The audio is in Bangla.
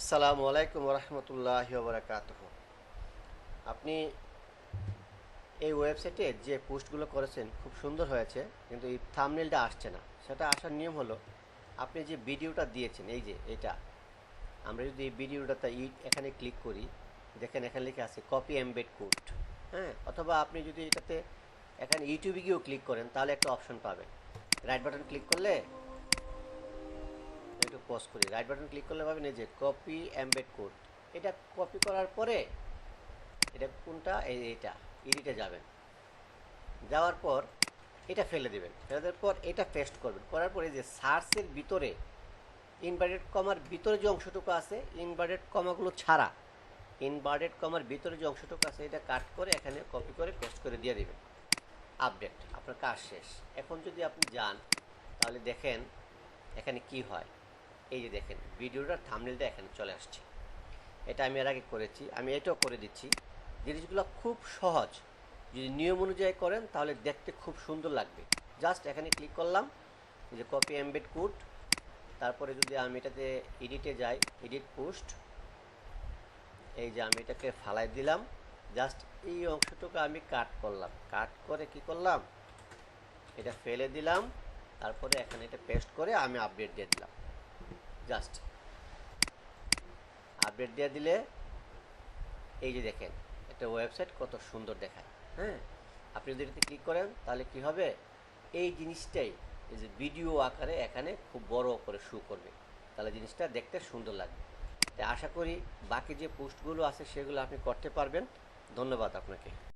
আসসালামু আলাইকুম রহমতুল্লাহ বারাকাত আপনি এই ওয়েবসাইটে যে পোস্টগুলো করেছেন, খুব সুন্দর হয়েছে, কিন্তু এই থামনেলটা আসছে না। সেটা আসার নিয়ম হলো, আপনি যে ভিডিওটা দিয়েছেন, এই যে এটা, আমরা যদি এই ভিডিওটাতে এখানে ক্লিক করি, দেখেন এখানে লিখে আছে কপি এমবেড কোড হ্যাঁ? অথবা আপনি যদি এটাতে, এখানে ইউটিউবে গিয়েও ক্লিক করেন, তাহলে একটা অপশন পাবেন। রাইট বাটন ক্লিক করলে পজ করি। রাইট বাটন ক্লিক করলে পাবেন এই যে কপি এমবেড কোড এটা কপি করার পরে এটা কোনটা? এই এটা। এডিটে যাবেন। যাওয়ার পর এটা ফেলে দেবেন। ফেলে দেওয়ার পর এটা পেস্ট করবেন। করার পরে যে সার্চের ভিতরে ইনভার্টেড কমার ভিতরে যে অংশটুকু আছে ইনভার্টেড কমাগুলো ছাড়া ইনভার্টেড কমার ভিতরে যে অংশটুকু আছে, এটা কাট করে এখানে কপি করে পেস্ট করে দিয়ে দেবেন। আপডেট আপনার কাজ শেষ। এখন যদি আপনি যান, তাহলে দেখেন এখানে কি হয়। এই যে দেখেন ভিডিওটার থামনেলটা এখানে চলে আসছে। এটা আমি এর আগে করেছি, আমি এটাও করে দিচ্ছি। জিনিসগুলো খুব সহজ। যদি নিয়ম অনুযায়ী করেন, তাহলে দেখতে খুব সুন্দর লাগবে। জাস্ট এখানে ক্লিক করলাম যে কপি এমবেড কোড তারপরে যদি আমি এটাতে এডিটে যাই এডিট পোস্ট এই যে আমি এটাকে ফালাই দিলাম, জাস্ট এই অংশটুকু আমি কাট করলাম। কাট করে কি করলাম? এটা ফেলে দিলাম, তারপরে এখানে এটা পেস্ট করে আমি আপডেট দিয়ে দিলাম। জাস্ট। আপডেট দিয়ে দিলে, এই যে দেখেন, একটা ওয়েবসাইট কত সুন্দর দেখায় হ্যাঁ? আপনি যদি এটাতে ক্লিক করেন, তাহলে কি হবে? এই জিনিসটাই, এই যে ভিডিও আকারে এখানে খুব বড় করে শু করবে। তাহলে জিনিসটা দেখতে সুন্দর লাগবে। তাই আশা করি বাকি যে পোস্টগুলো আছে, সেগুলো আপনি করতে পারবেন। ধন্যবাদ আপনাকে।